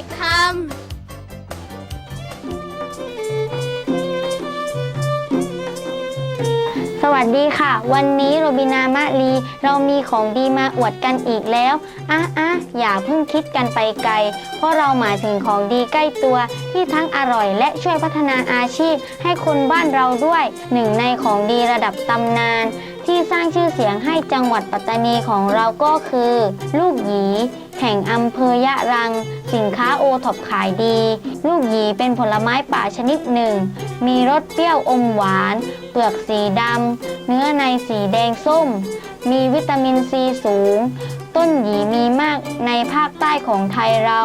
ด็กทสวัสดีค่ะ วันนี้โรบินามะลี เรามีของดีมาอวดกันอีกแล้วอะอะอย่าเพิ่งคิดกันไปไกล เพราะเราหมายถึงของดีใกล้ตัว ที่ทั้งอร่อยและช่วยพัฒนาอาชีพ ให้คนบ้านเราด้วย หนึ่งในของดีระดับตำนาน ที่สร้างชื่อเสียงให้จังหวัดปัตตานีของเราก็คือ ลูกหยี แห่งอำเภอยะรัง สินค้าโอท็อปขายดี ลูกหยีเป็นผลไม้ป่าชนิดหนึ่ง มีรสเปรี้ยวอมหวาน เปลือกสีดำ เนื้อในสีแดงส้ม มีวิตามินซีสูง ต้นหยีมีมากในภาคใต้ของไทยเรา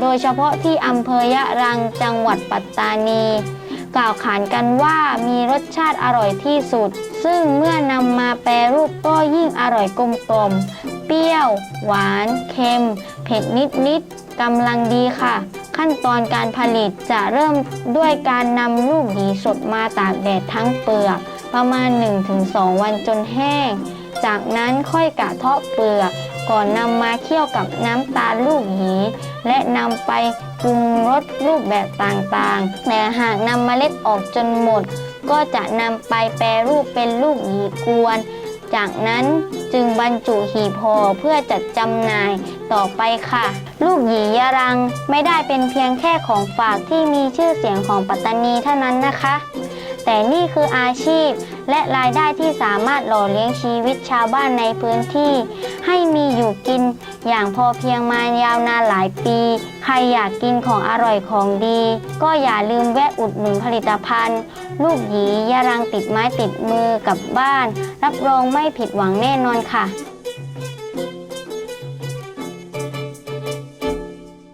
โดยเฉพาะที่อำเภอยะรังจังหวัดปัตตานีกล่าวขานกันว่ามีรสชาติอร่อยที่สุด ซึ่งเมื่อนำมาแปรรูปก็ยิ่งอร่อยกลมกล่อม ปรี้ยว หวาน เค็ม เผ็ดนิดนิดๆกำลังดีค่ะ ขั้นตอนการผลิตจะเริ่มด้วยการนำลูกหยีสดมาตากแดดทั้งเปลือก ประมาณ 1-2 วันจนแห้ง จากนั้นค่อยกะเทาะเปลือกก่อนนำมาเคี่ยวกับน้ำตาลลูกหยีและนำไปปรุงรสรูปแบบต่างๆ แต่หากนำมเมล็ดออกจนหมด ก็จะนำไปแปรรูปเป็นลูกหยีกวน จากนั้นจึงบรรจุหีบห่อเพื่อจัดจำหน่ายต่อไปค่ะ ลูกหยียรังไม่ได้เป็นเพียงแค่ของฝากที่มีชื่อเสียงของปัตตานีเท่านั้นนะคะ แต่นี่คืออาชีพและรายได้ที่สามารถหล่อเลี้ยงชีวิตชาวบ้านในพื้นที่ ให้มีอยู่กิน อย่างพอเพียงมายาวนานหลายปี ใครอยากกินของอร่อยของดี ก็อย่าลืมแวะอุดหนุนผลิตภัณฑ์ ลูกหยียารังติดไม้ติดมือกับบ้าน รับรองไม่ผิดหวังแน่นอนค่ะ